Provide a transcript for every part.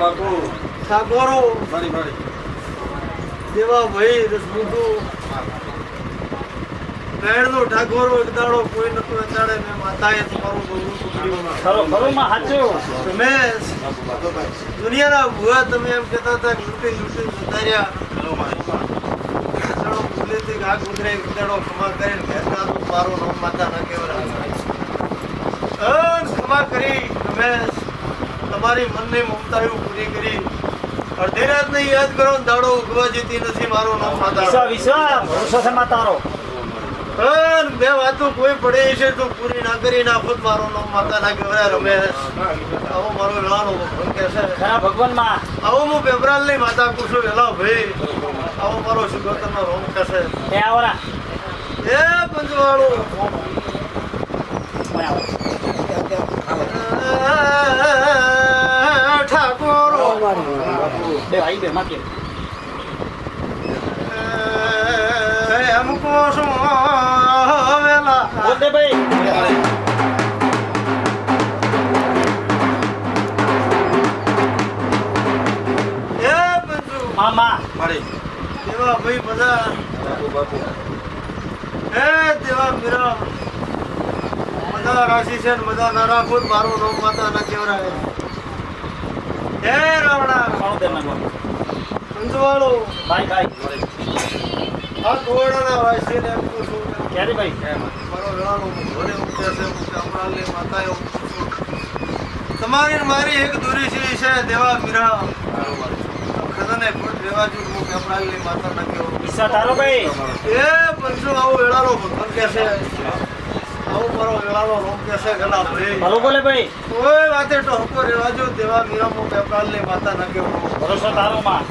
બાપુ. દેવા ભાઈ રસબુદુ બેડનો ઠાકોરો એક દાડો કોઈ નતો અચાડે મેં માતાએ તમારું ગૌરવ પકડ્યું. ખરો ખરો માં સાચું રમેશ દુનિયાના ભૂવા તમે એમ કહેતા હતા કે લૂંટી લૂંટી સુધાર્યા. ચાલો ભૂલેથી ઘા ગુંદરે ખમા કરીને ઘેરના તો મારો નામ માતા ના કેવરા અન ખમા કરી રમેશ તમારી મનની મમતાઓ પૂરી કરી. અડધી રાત ને યાદ કરો ને દાડો ઉગવા જતી નથી મારો નામ માતા વિશ્વ માતારો. છે બે વાતો કોઈ પડે છે તો પૂરી ના કરી નાખો ખુદ મારો નામ માતા ના કહેવાય રમે. આવો મારો વેળાનો ભગવાન કહેશે ખરા ભગવાનમાં આવો હું પેપરાલની માતા કુશું વેલા ભાઈ. આવો મારો સુગતન નો રોમ કહેશે એ પંચવાળો બે ભાઈ બે માં કે અમકો શું વેલા. બોલ ભાઈ. મામા. મારી. દેવા ભાઈ બધા. બાપુ દેવા મીરા. બધા રાશિ છે બધા ના રાખો મારું નામ માતા ના કેવરાય ભાઈ ભાઈ આ કોવડાના વાસી ને એમ કહું છું? ક્યારે ભાઈ મારો વેળાનો ઘરે ઉઠે છે હું ચામડાની માતા એવું કહું છું. તમારી મારી એક દૂરી છે છે દેવા મીરા ખજાને ખોટ રેવા જો હું ચામડાની માતા ના કેવો વિશ્વ તારો ભાઈ. એ પંચો આવો વેળાનો ભગવાન કે છે. આવો રોગ્ય છે ગલા ભાઈ ભલો બોલે ભાઈ. કોઈ વાતે ટોહકો રેવા જો દેવા મીરામો હું ચામડાની માતા ન કેવો. ભરોસો તારો માં.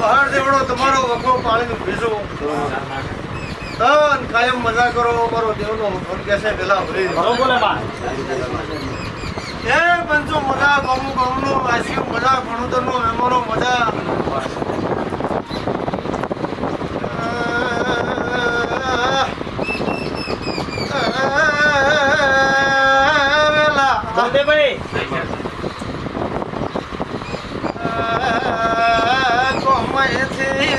બહાર દેવડો તમારો વખો પાણીનો ભીજો. તન કાયમ મજા કરો મારો દેવનો કે છે ગલા ભાઈ ભલો બોલે માં. એ પંચો મજા ગમુ ગમનો વાસીઓ મજા ભણતરનો મેમોનો મજા વેલા બોલ દે ભાઈ કોમયથી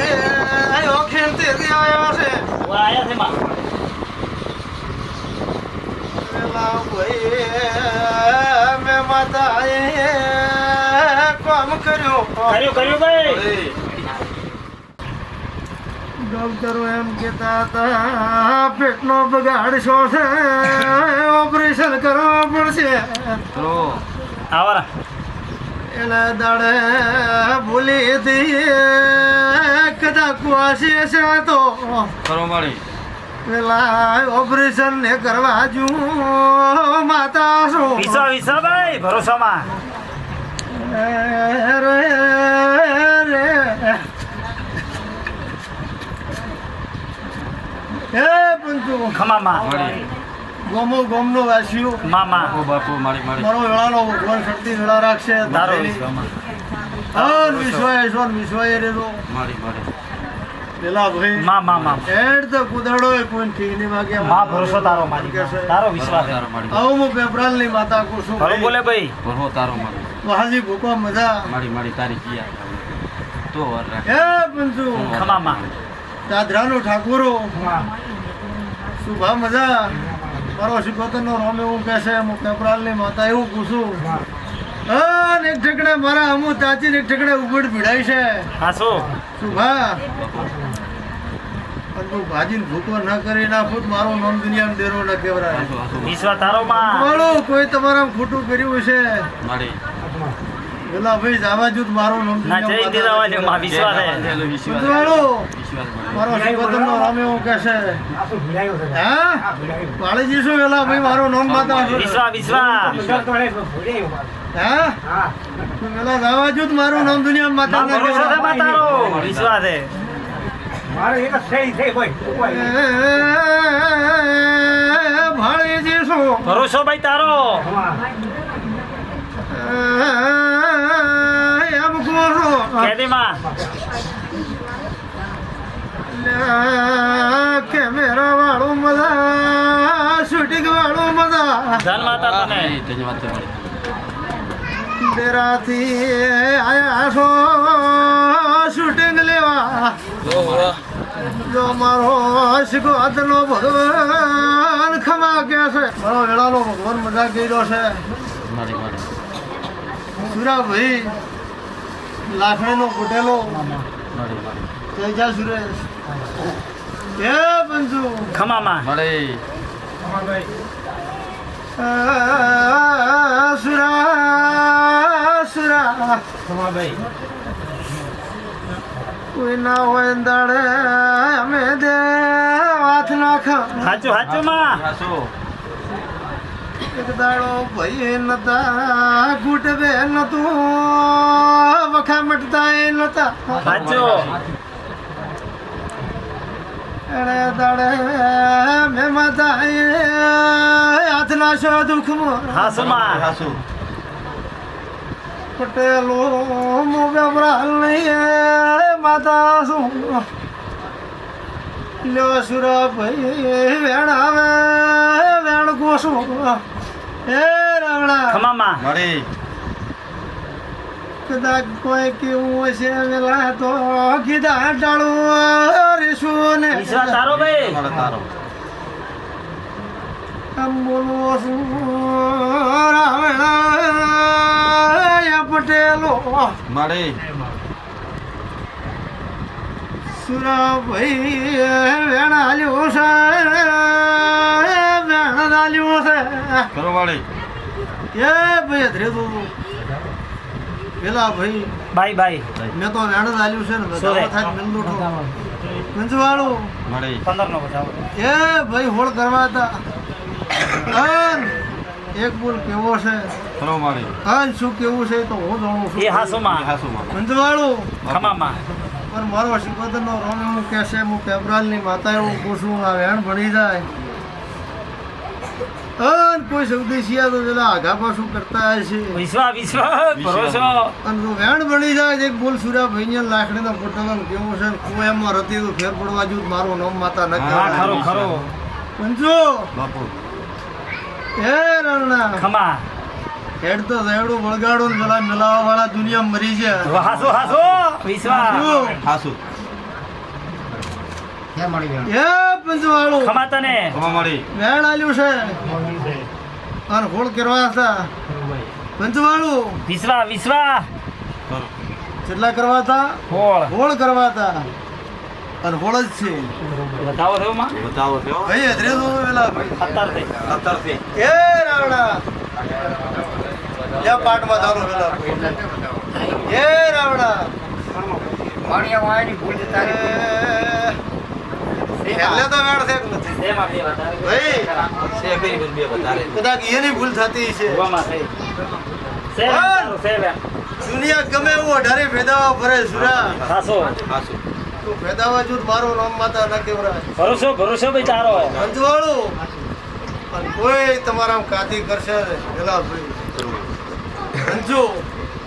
ઓખેનથી આવ્યો છે ઓ આયા છે માં વેલા ભાઈ મેં માતાએ કામ કર્યો? કર્યું કર્યું ભાઈ. ડોક્ટરો એમ કહેતા હતા પેટનો બગાડ છો છે? ઓપરેશન કરવા પડશે. આવરા. એના દાડે ભૂલી હતી કદાચ કુવાસી છે તો કરો પેલા ઓપરેશન ને કરવા જુ માતા શું? વિશ્વ વિશ્વ ભાઈ ભરોસામાં. રે રે. હે પંચુ. ખમા માં મારી ગોમો ગોમનો વાસ્યું મામા. ઓ બાપુ મારી મારી. મારો વેળાનો ભગવાન શક્તિ વેળા રાખશે. તારો વિશ્વમાં અન વિશ્વાય ઈશ્વર વિશ્વાય રેલો મારી મારી. પેલા ભાઈ માં માં માં. તો કુદરડો એ કોઈ ઠીક નહીં વાગે માં ભરોસો તારો મારી તારો વિશ્વાસ તારો મારી આવું હું પેપરાલની માતા ભલો બોલે ભાઈ. ભરો તારો મારી વાહજી ભૂકો મજા. મારી મારી તારી કિયા તો વર રાખ. હે પંચુ ખમા માં. દાદરાનો ઠાકોરો. શુભા મજા. મારો શિકોતર નો રોમ એવું કહેશે હું પેપરાલની માતા એવું પૂછું એક ઠેકડે મારા અમુ તાચી એક ઠેકડે ઉગડ ભીડાય છે. હા શું? શુભા. તું ભાજીને ભૂકો ન કરી નાખું મારું નામ દુનિયામાં ડેરો ન વિશ્વ તારો માં. કોઈ તમારા ખોટું કર્યું છે મારી. પેલા ભાઈ જાવા જૂથ મારો નામ ના માં વિશ્વાસ વિશ્વાસ મારો શિકોતર નો રામે હું કહે છે. હા? વાળીજી શું પેલા ભાઈ મારો નામ માતા વિશ્વ વિશ્વ હા? પેલા જાવા જૂથ મારું નામ દુનિયામાં માતા વિશ્વાસ ભરોસો ભાઈ તારો? કેમેરા વાળો મજા શૂટિંગ વાળો મજા ધન આયા છો શૂટિંગ લેવા. જો મારો આશિકો આજનો ભગવાન ખમા કે છે? મારો વેળાનો ભગવાન મજા કર્યો છે. મારી મારી સુરાભાઈ લાખણીનો કુટેલો તેજા સુરેશ. એ પંચુ ખમામાં. મળી સુરા સુરા કોઈ ના હોય ને દાડે અમે દે હાથ નાખ. હાચું હાચું માં. એક દાડો ભાઈ નતા બે નતું વખા મટતા એ નતા. હાચું. એણે દાડે મેં માતા હાથ નાશો દુઃખમાં. હાસું માં. હાસુ. પટેલો મોગમરાલ નહીં માતા શું? લ્યો સુરા ભાઈ વેણ આવે વેણ ગોસું. એ રાવણા. ખમામાં. મળી. કદાચ કોઈ કેવું હશે વેલા તો કીધા ટાળું રીશું ને. વિશ્વાસ તારો ભાઈ. તારો. બોલવો પટેલો. મારે. સુરાભાઈ વેણ હાલ્યું છે વેણ હાલ્યું છે. કરો મળી એ ભાઈ અધરે તું પેલા ભાઈ ભાઈ ભાઈ મેં તો વેણ હાલ્યું છે ને બધા થાય મંજવાળું. મળી પંદર નો એ ભાઈ હોળ કરવા હતા. અન એક બોલ કેવો છે? કરો મળી અન શું કેવું છે તો હું જાણું છું. એ હાસુમાં હાસુમાં મંજવાળું ખમામાં. પણ મારો શિકોતરનો રોમ એવું કહેશે હું પેપરાલની માતા એવું પૂછું આ વેણ ભણી જાય. અન કોઈ સૌદેશિયા તો પેલા આઘા પાછું કરતા છે. વિશ્વા વિશ્વા ભરોસો. અને જો વેણ ભણી જાય એક બોલ સુરા ભાઈ લાકડીનો પોટલો કેવું છે ને કોઈ એમાં રતી તો ફેર પડવા જેવું મારું નામ માતા ન ખરો ખરો. બાપુ. એ રણના. ખમા. હેડ તો રેડું વળગાડું ને પેલા મેલાવા વાળા દુનિયા મરી ગયા હાસુ હાસુ. વિશ્વાસ. શું? હાસુ. એ પંચવાળું. ખમા તને. ખમા મળી વેણ આલ્યું છે. અને હોળ કરવા હતા કેટલા કરવા હતા? હોળ હોળ કરવા હતા. અને હોળ જ છે. બતાવો થયો માં? બતાવો થયો. ભાઈ હજરે તો પેલા ભાઈ. અત્યાર થઈ. અત્યારથી એ રાવણા યા પાટમાં ચાલો પેલા? એ હેલે તો વેણ છે કે નથી? એમાં બે ભાઈ છે કઈ બે વધારે. કદાચ એની ભૂલ થતી છે. ગોમાં થઈ. સેવ તારું દુનિયા ગમે એવું અઢારે ભેદાવા ફરે સુરા. હાસો. હાસુ. તું ભેદાવા મારું નામ માતા ન કેવરાય ભરોસો ભરોસો ભાઈ તારો અંજવાળું અને કોઈ તમારા કાતી કરશે ભાઈ અંજુ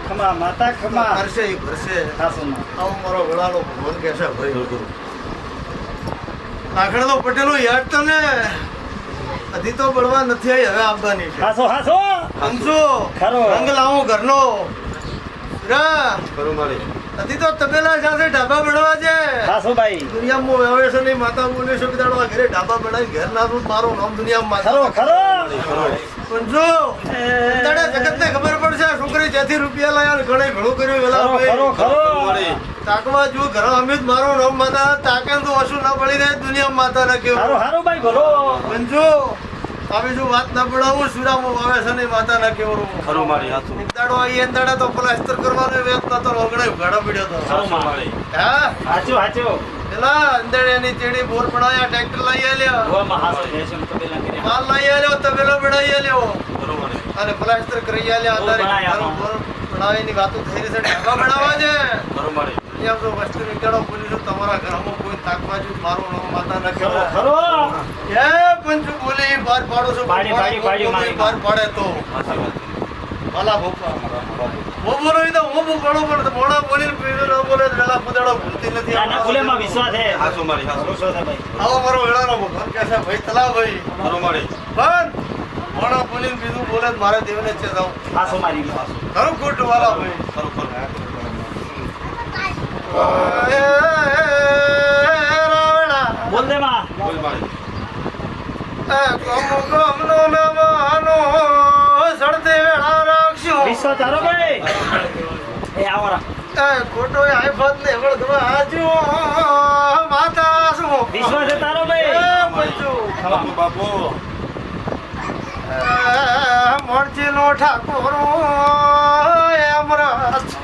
ખમા માતા ખમા. કરશે એ ભરશે. આવો મારો વડાલો ભગવાન કહેશે ભાઈ. લાખડનો પટેલો યાદ તને? હજી તો બળવા નથી આવી હવે આપવાની છે. હાસો હાસો. અંજુ ખરો. રંગ લાવો ઘરનો. રા. ખરું મળી હજી તો તબેલા સાથે ઢાબા બળવા છે. હાસો ભાઈ? દુનિયામાં વ્યવહાર છે નહીં માતા બોલે છે કે દાડો આ ઘરે ઢાબા બનાવી ઘર નાખું મારો નામ દુનિયામાં ખરો ખરો. પણ જો દાડે જગતને ખબર પડશે છોકરી જેથી રૂપિયા લાયા ને ઘણે ઘણું કર્યું વેલા ખરો ખરો તાકવા જો ઘર અમે જ મારું નામ માતા તાકે તો વસુ ના પડી રહે દુનિયામાં માતા ના કેવું. સારું ભાઈ ભલો પણ જો આવી જો વાત ના પડાવું સુરામો આવે છે ના કેવું ખરું મારી એક દાડો એ દાડે તો પ્લાસ્ટર કરવાનો વેત નતો રોગણે ઉઘાડો પડ્યો તો. ખરો મારી. હા? હાચો હાચો. પેલા અંદર એની ચેડી બોર પડાયા ટ્રેક્ટર લઈ આલ્યો. ઓ હાસો રેશમ તો પેલા કર્યા. માલ લઈ આલ્યો તબેલો બનાવી આલ્યો. ખરું મળી અને પ્લાસ્ટર કરી આલ્યા અંદર બોર પડાવીની વાતો થઈ રહી છે ઢાબા બનાવવા છે. ખરું એમ તો વસ્તુ નીકળો બોલી તમારા ઘરમાં કોઈ તાકવા મારો મારું નામ માતા ન ખરો ખરો. એ પંચુ બોલી બાર પાડો છો પાડી, પાડી, પાડી, મારી પાડે તો. હાસી ભોપા. હું બોલો એ તો પણ બોલીને ન વેલા કુદાડો ભૂલતી નથી. ના ના વિશ્વાસ મારી ભાઈ. આવો મારો વેળાનો ભગવાન ભાઈ તલાવ ભાઈ. ખરું મળી પણ મોડા બોલીને બીજું બોલે મારે દેવને છે મારી ખરું ખોટું વાલા ભાઈ. ખરું ખરું. બોલ દે માં બોલ ભાઈ એ આવરા ખોટો આઈફોન ને વળગવા આજુ માતા વિશ્વાસ છે તારો ભાઈ બાપુ મોરજી નો ઠાકોર એમ રસ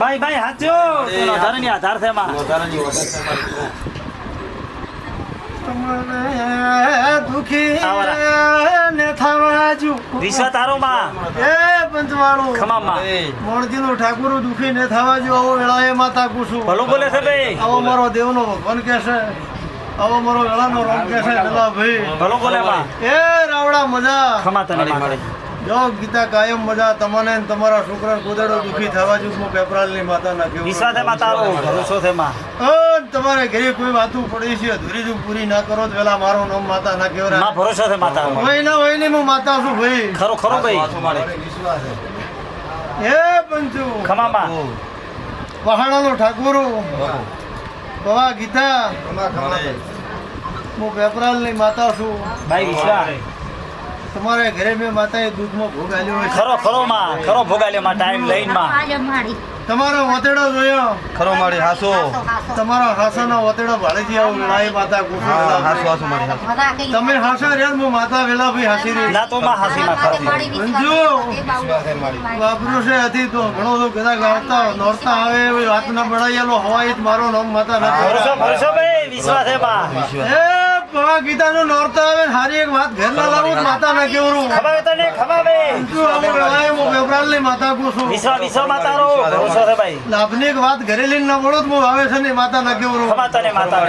ભાઈ ભાઈ હાચો. એનો ધરની આધાર છે વધારાની તમને દુખી. ને થવા જુ વિશ્વ તારો માં. એ પંચવાળું. ખમા માં. મોણજી નો ઠાકુર દુખી ને થવા જો આવો વેળાએ માતા કુસુમ ભલો બોલે છે ભાઈ. આવો મારો દેવનો ભગવાન કે છે આવો મારો વેળાનો રામ કે છે વેલા ભાઈ. ભલો બોલે માં. એ રાવડા મજા. ખમા તને મારી. જો ગીતા કાયમ મજા તમને ને તમારા છોકરા કુદડો દુખી થવા જુગમાં પેપરાલની માતા ના કેવું વિશ્વ માતા ભરોસો છે માં. તમારે ઘરે કોઈ વાતું પડી છે અધૂરી જો પૂરી ના કરો તો વેલા મારો નામ માતા ના માં કેવરા ભરોસો છે માતા હોય ના હોય ને હું માતા છું ભાઈ. ખરો ખરો ભાઈ. હાથો મારે એ પંચુ ખમા માં. પહાડાનો ઠાકોરો. પવા ગીતા. હું પેપરાલની માતા છું. ભાઈ વિશ્વ તમારે ઘરે મેં માતાએ દૂધમાં ભોગ આલ્યો હોય. ખરો ખરો માં ખરો ભોગાલ્યો માં ટાઈમ લઈને માં. તમારો વતેડો જોયો? ખરો મારી હાસો. તમારા હાસાનો વતેડો ભાળેજી આવું વેળાએ માતા ગુફા હાસો હાસો મારી હાસો. તમે હાસા રહ્યા મો માતા વેલા ભાઈ હાસી રહી. ના તો માં હાસી માં ખરો. મંજુ. બાપરો છે હતી તો ઘણો તો કદાચ ગાતા નોરતા આવે એવી વાત ના બળાયેલો હવાઈ જ મારો નામ માતા ભરોસો નથી. ભરોસો ભાઈ વિશ્વાસ હે બા એ પવા ગીતાનું નોરતા આવે હારી એક વાત ઘેર ના લાવું માતા ના કેવું ખબર તને ખબર પેપરાલની માતા કુસુમ વિશ્વ વિશ્વમાં તારો ભરોસો છે ભાઈ. લાભની એક વાત ઘરે લઈને ના મળો તો આવે છે ને માતા ના કેવું ખબર તને માતા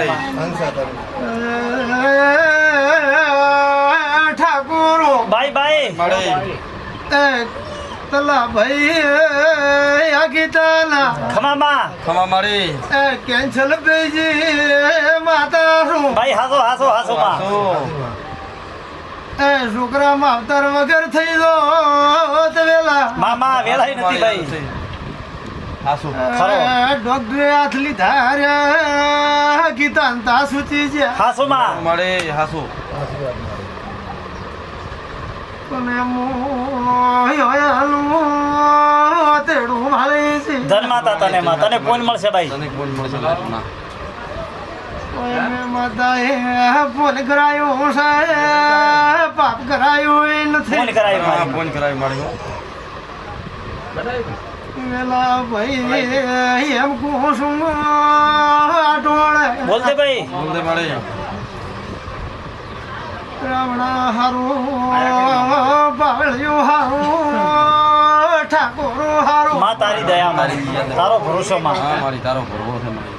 ઠાકોરો. ભાઈ ભાઈ. મારે તલા ભાઈ આ ગીતાના. ખમામા ખમા મારી. એ કેન્સલ બેજી માતા શું? ભાઈ હાસો હાસો હાસો માં. એ છોકરા અવતાર વગર થઈ ગયો તો વેલા. મામા વેલા નથી ભાઈ. હાસો. ખરો. ડોક્ટરે હાથ લીધા રે ગીતાંતા સૂચી છે. હાસો માં. હાસુ હાસો તમે મોયાનું તેડું ભાળી છે ધન માતા તને માં તને કોણ મળશે ભાઈ? તને કોણ મળશે ફોન કરાયો છે પાપ કરાયો એ ફોન નથી કરાય ફોન મારી વેલા ભાઈ એમ કુસુમ આટોળે બોલ ભાઈ. બોલ દે મારે રાવણા બાળ્યો હારું ઠાકોરો હારું. માં તારી દયા મારી તારો ભરોસો માં હા મારી તારો ભરવો છે મારી.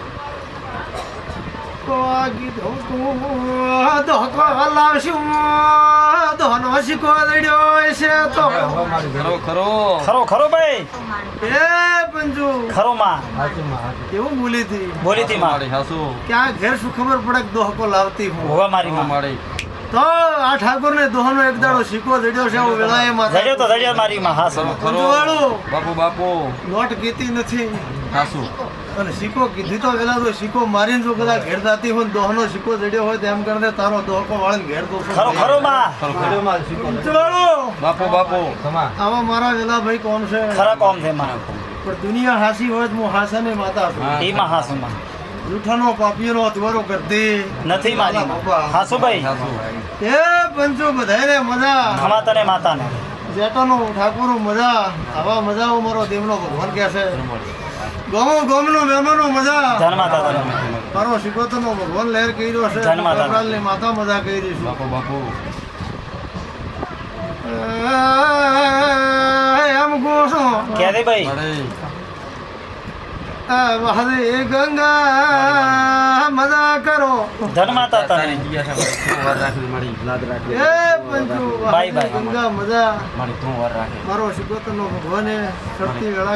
લાવશું શીખો દડ્યો છે તો. ખરો ખરો. ખરો ખરો ભાઈ. એ પંજુ. ખરો માં. કેવું બોલી હતી? બોલી હતી મારી હાસો ક્યાં ઘેર શું ખબર પડે દોહકો લાવતી હું. હોવા મારી મારી. તો આ ઠાકોર ને દોહનો એક દાડો શીખો દડ્યો છે આવું વેળાએ માતા જડ્યો તો જડ્યો મારી માં હાસો ખરો બાપુ બાપુ. નોટ કીધી નથી. હાસો. અને સિક્કો કીધી તો વેલા તો સિક્કો મારીને જો કદાચ ઘેર જાતી હોય ને દોહનો સિક્કો જડ્યો હોય તેમ કરીને તારો દોહકો વાળીને ઘેર દોસો ખરો ખરો માં ખરો ખરો. પંચવાળો, બાપુ બાપુ. આવા મારા વેલા ભાઈ કોણ છે? ખરા કોમ છે મારા. પણ દુનિયા હાસી હોય તો હું હાસાને માતા છું. હા. ઈ માં જૂઠાનો પાપીનો અતવારો કરતી. નથી મારી. માં હાસો ભાઈ હાસો એ પંચો બધાને મજા. હવા તને માતાને. જેટાનો ઠાકોરો મજા. આવા મજાઓ મારો દેવનો ભગવાન કહે છે. ગમો ગમનો મહેમાનો મજા. જન્માતા માતા તને મારો શિકોતનો ભગવાન લહેર કર્યો છે. જન્માતા માતા મજા કરી છે. બાપો બાપુ. એમ ગોસો કે દે ભાઈ? વહદે ગંગા મજા કરો. ધન માતા તને. તારી જગ્યા છે તું વાર રાખી મારી લાદ રાખી એ પંચુ બાય બાય. ગંગા મજા. મારી તું વાર રાખે મારો શિકોતરનો ભગવાને શક્તિ વેળા